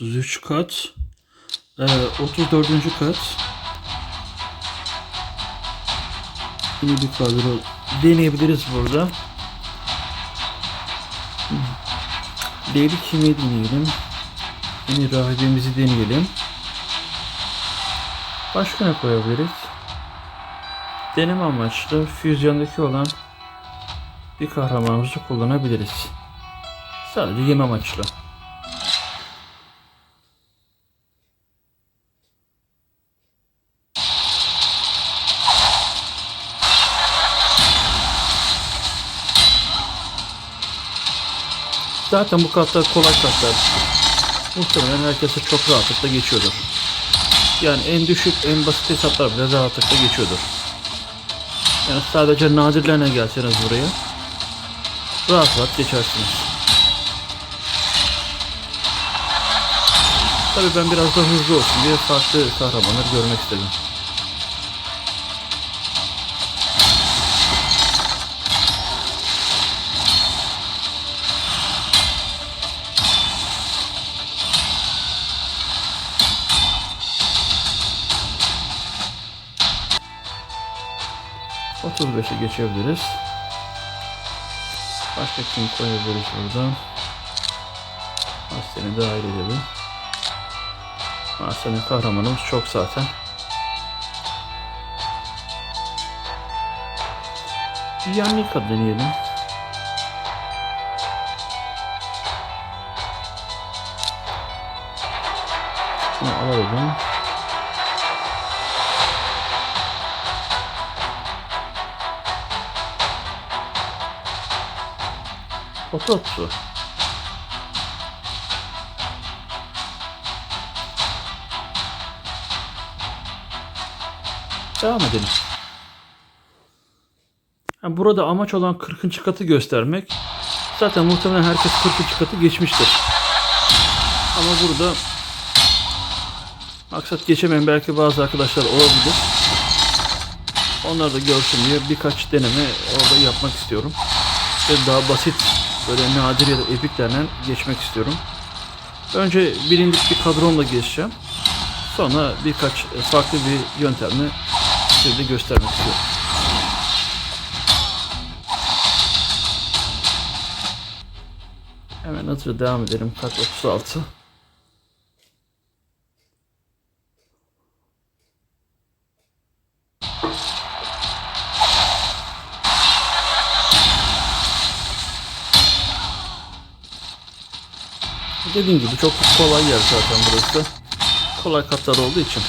33 kat. Ee, 34. kat. Yine bir kadro deneyebiliriz burada. Leyli kimi deneyelim. Yine rahibimizi deneyelim. Başka ne koyabiliriz? Deneme amaçlı füzyondaki olan bir kahramanımızı kullanabiliriz. Sadece yem amaçlı. Zaten bu katlar kolay katlar. Muhtemelen herkese çok rahatlıkla geçiyordur. Yani en düşük, en basit hesaplar bile rahatlıkla geçiyordur. Yani sadece nadirlerine gelseniz buraya rahat rahat geçersiniz. Tabii ben biraz da hızlı olsun diye farklı kahramanlar görmek istedim. Otuz beşe geçebiliriz. Başka kim koyabiliriz buradan? Aslen'i dahil edelim. Aslen'in kahramanımız çok zaten. Yannika deneyelim. Şunu alalım. Ototsu. Devam edelim. Ha, burada amaç olan 40. katı göstermek. Zaten muhtemelen herkes 40. katı geçmiştir. Ama burada maksat geçemeyen belki bazı arkadaşlar olabilir. Onlar da görsün diye birkaç deneme orada yapmak istiyorum. Ve daha basit böyle nadir ya da epiklerden geçmek istiyorum. Önce bilindik bir kadromla geçeceğim. Sonra birkaç farklı bir yöntemle size göstermek istiyorum. Hemen hızlıca devam edelim. Kat 36. Dediğim gibi çok kolay yer zaten burası. Kolay katlar olduğu için.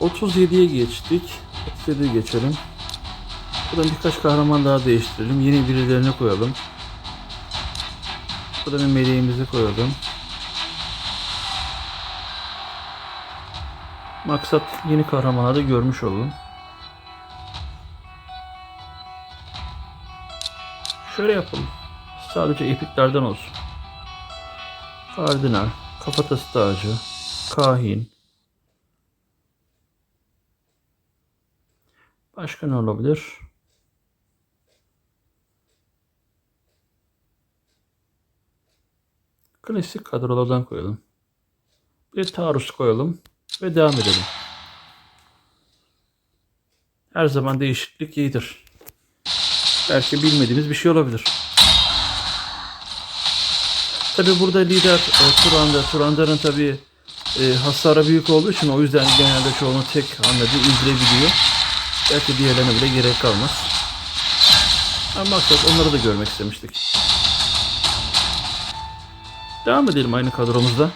37'ye geçtik. 37'ye geçelim. Buradan birkaç kahraman daha değiştirelim. Yeni birilerine koyalım. Buradan bir meleğimizi koyalım. Maksat yeni kahramanları görmüş olun. Şöyle yapalım. Sadece epiklerden olsun. Kardinal, kafatası tacı, kahin. Başka ne olabilir? Klasik kadrolardan koyalım. Bir taarruz koyalım ve devam edelim. Her zaman değişiklik iyidir. Belki bilmediğimiz bir şey olabilir. Tabi burada lider e, Turanda. Turanda'nın tabi e, hasarı büyük olduğu için o yüzden genelde çoğunu tek hamlede indirebiliyor. Belki diğerlerine bile gerek kalmaz. Ama maksat onları da görmek istemiştik. Devam edelim aynı kadromuzda.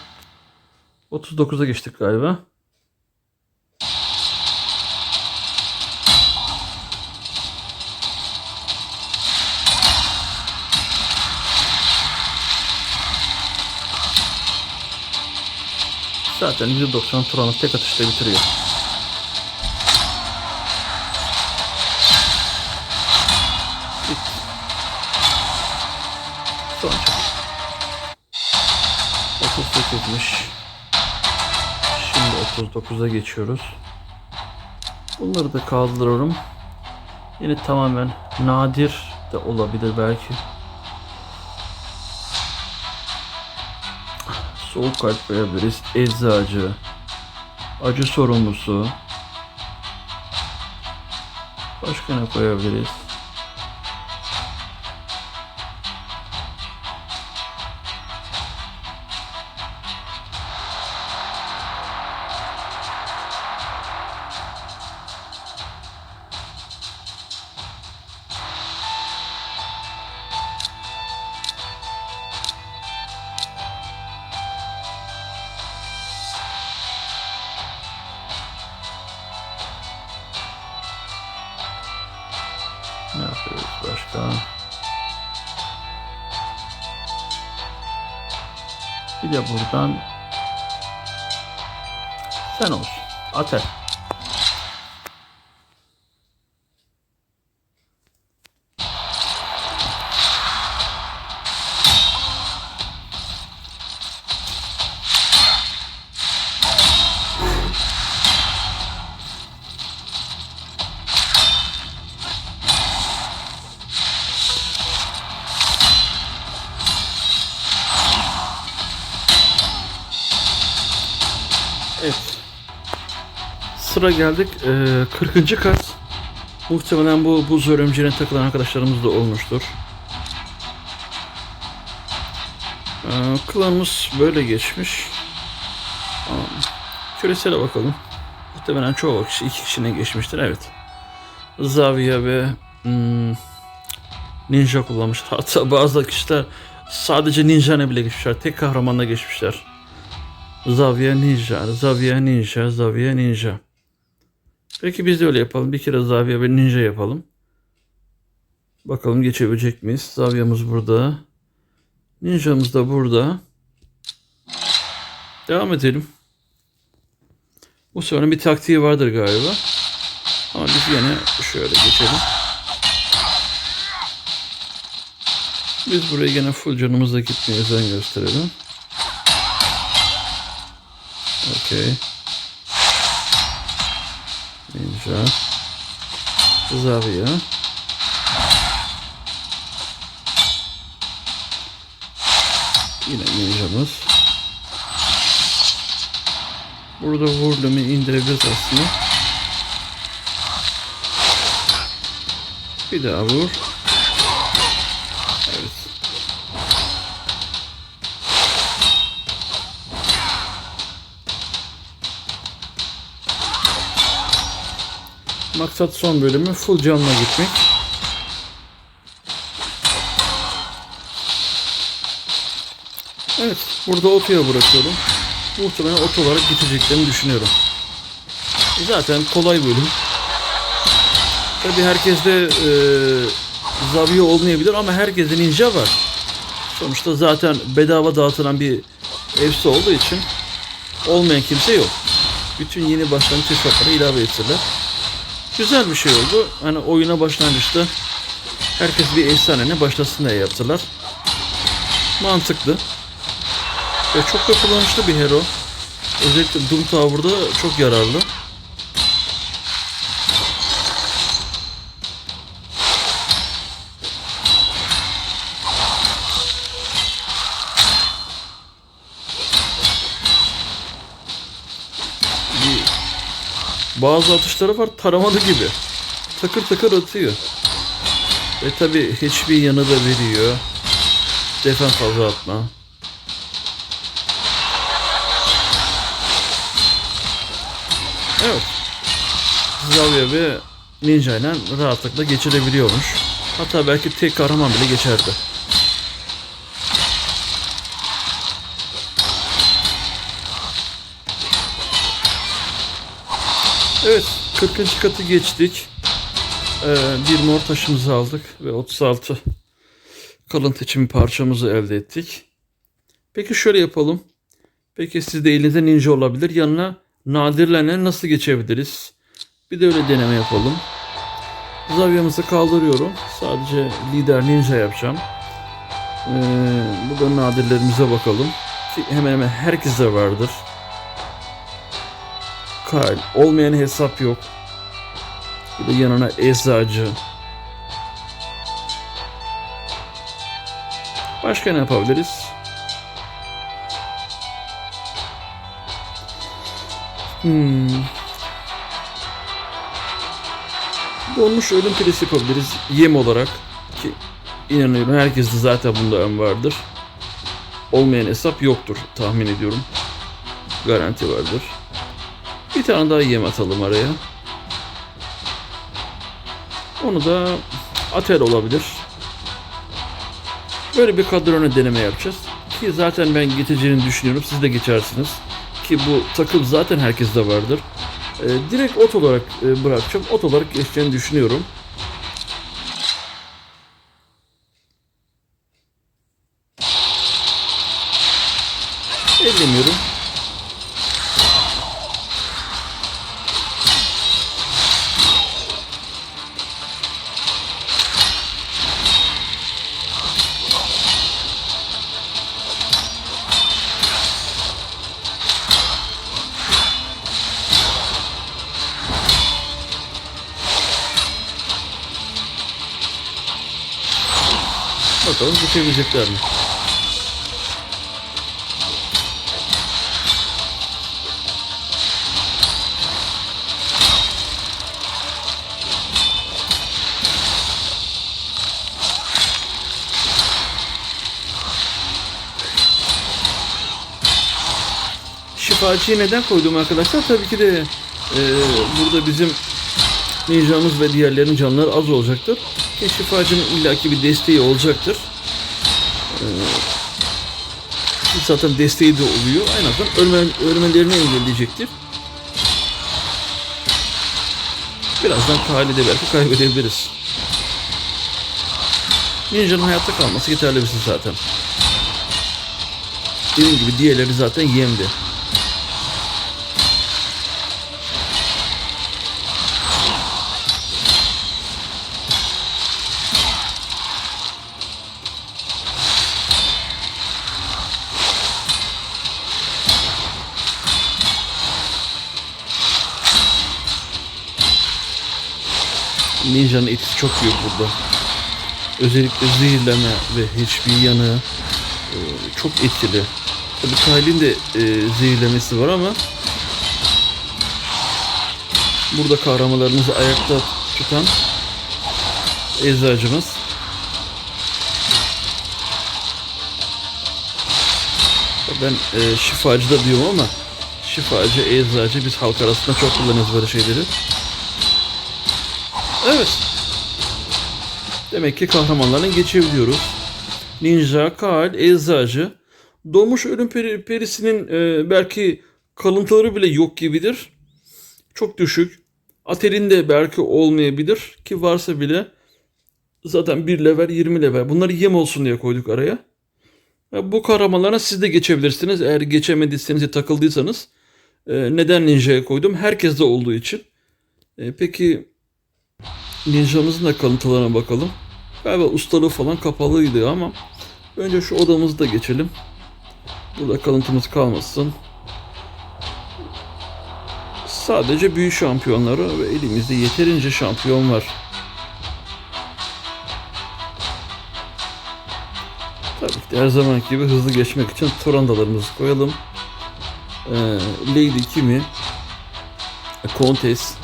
39'a geçtik galiba. Zaten %90 Turan'ı tek atışta bitiriyor. 39'a geçiyoruz. Bunları da kaldırıyorum. Yine tamamen nadir de olabilir belki. Soğuk kalp koyabiliriz. Eczacı. Acı sorumlusu. Başka ne koyabiliriz? Yapıyoruz başka? Bir de buradan sen olsun. Atel. Sıra geldik eee 40. kat. Muhtemelen bu buz örümceğine takılan arkadaşlarımız da olmuştur. Eee, klanımız böyle geçmiş. Küresele bakalım. Muhtemelen çoğu kişi iki kişine geçmiştir. Evet. Zavia ve hmm, Ninja kullanmışlar. Hatta bazı kişiler sadece Ninja'na bile geçmişler. Tek kahramanla geçmişler. Zavia Ninja, Zavia Ninja, Zavia Ninja. Peki biz de öyle yapalım. Bir kere Zavia ve Ninja yapalım. Bakalım geçebilecek miyiz? Zavia'mız burada. Ninja'mız da burada. Devam edelim. Bu sorunun bir taktiği vardır galiba. Ama biz yine şöyle geçelim. Biz buraya yine full canımızla gitmeye özen gösterelim. Okey. Ninja. Zavia. Yine ninjamız. Burada vurduğumu indirebiliriz aslında. Bir daha vur. Maksat son bölümü full canla gitmek. Evet, burada otoya bırakıyorum. Muhtemelen oto olarak gideceklerini düşünüyorum. E Zaten kolay bölüm. Tabi herkeste e, Zavia olmayabilir ama herkeste ninja var. Sonuçta zaten bedava dağıtılan bir evsi olduğu için olmayan kimse yok. Bütün yeni başlangıç hesapları ilave ettiler. Güzel bir şey oldu. Hani oyuna başlangıçta herkes bir efsaneyle başlasın diye yaptılar. Mantıklı. Ve çok da kullanışlı bir hero. Özellikle Doom Tower'da çok yararlı. Bir bazı atışları var taramalı gibi. Takır takır atıyor. Ve tabi hiçbir yanı da veriyor. Defen fazla atma. Evet. Zavia ve Ninja ile rahatlıkla geçirebiliyormuş. Hatta belki tek kahraman bile geçerdi. Evet, 40. katı geçtik. Ee, bir mor taşımızı aldık ve 36 kalıntı için parçamızı elde ettik. Peki şöyle yapalım. Peki sizde elinizde ninja olabilir. Yanına nadirlerle nasıl geçebiliriz? Bir de öyle deneme yapalım. Zavyamızı kaldırıyorum. Sadece lider ninja yapacağım. Ee, burada nadirlerimize bakalım. Ki hemen hemen herkeste vardır. Kyle. Olmayan hesap yok. Bir de yanına eczacı. Başka ne yapabiliriz? Hmm. Donmuş ölüm piresi yapabiliriz yem olarak ki inanıyorum herkeste zaten bunda ön vardır. Olmayan hesap yoktur tahmin ediyorum. Garanti vardır. Bir tane daha yem atalım araya. Onu da atel olabilir. Böyle bir kadrona deneme yapacağız. Ki zaten ben geçeceğini düşünüyorum. Siz de geçersiniz. Ki bu takım zaten herkeste vardır. Ee, direkt ot olarak e, bırakacağım. Ot olarak geçeceğini düşünüyorum. Ellemiyorum. Mi? Şifacıyı neden koydum arkadaşlar? Tabii ki de e, burada bizim ninjamız ve diğerlerinin canları az olacaktır. Şifacının illaki bir desteği olacaktır. Zaten desteği de oluyor. En azından ölme, ölmelerini engelleyecektir. Birazdan Kale'de belki kaybedebiliriz. Ninja'nın hayatta kalması yeterli şey zaten. Dediğim gibi diğerleri zaten yemdi. Ninja'nın etkisi çok büyük burada. Özellikle zehirleme ve hiçbir yanı e, çok etkili. Tabii Kyle'in de e, zehirlemesi var ama burada kahramanlarımızı ayakta tutan eczacımız. Ben e, şifacı da diyorum ama şifacı, eczacı biz halk arasında çok kullanıyoruz böyle şeyleri. Evet. Demek ki kahramanların geçebiliyoruz. Ninja, Kal, Eczacı. Doğmuş ölüm peri, perisinin e, belki kalıntıları bile yok gibidir. Çok düşük. Atel'in de belki olmayabilir ki varsa bile zaten 1 level 20 level. Bunları yem olsun diye koyduk araya. Bu kahramanlara siz de geçebilirsiniz. Eğer geçemediyseniz ya takıldıysanız. E, neden ninja'ya koydum? Herkeste olduğu için. E, peki Ninja'mızın da kalıntılarına bakalım. Galiba ustalığı falan kapalıydı ama önce şu odamızı da geçelim. Burada kalıntımız kalmasın. Sadece büyük şampiyonları ve elimizde yeterince şampiyon var. Tabii ki her zaman gibi hızlı geçmek için torandalarımızı koyalım. Ee, Lady Kimi, Contes,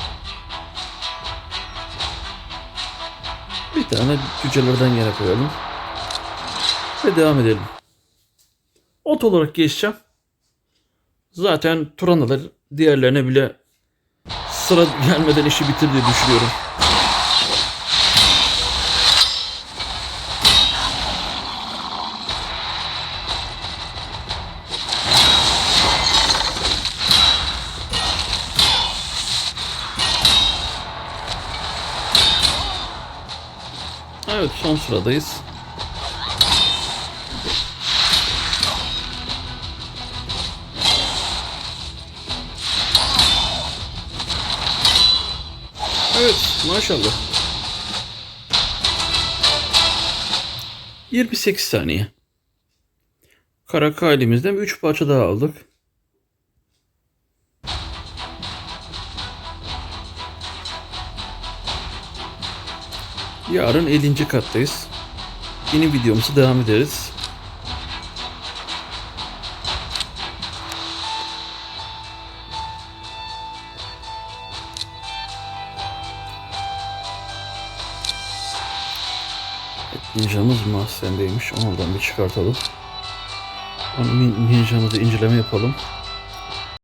tane cücelerden yere koyalım. Ve devam edelim. Ot olarak geçeceğim. Zaten Turanalar diğerlerine bile sıra gelmeden işi bitir diye düşünüyorum. Evet son sıradayız. Evet maşallah. 28 saniye. Karaka elimizden 3 parça daha aldık. Yarın 50. kattayız. Yeni videomuza devam ederiz. Ninjamız mahzendeymiş. Onu oradan bir çıkartalım. Onu nin- ninjamızı inceleme yapalım.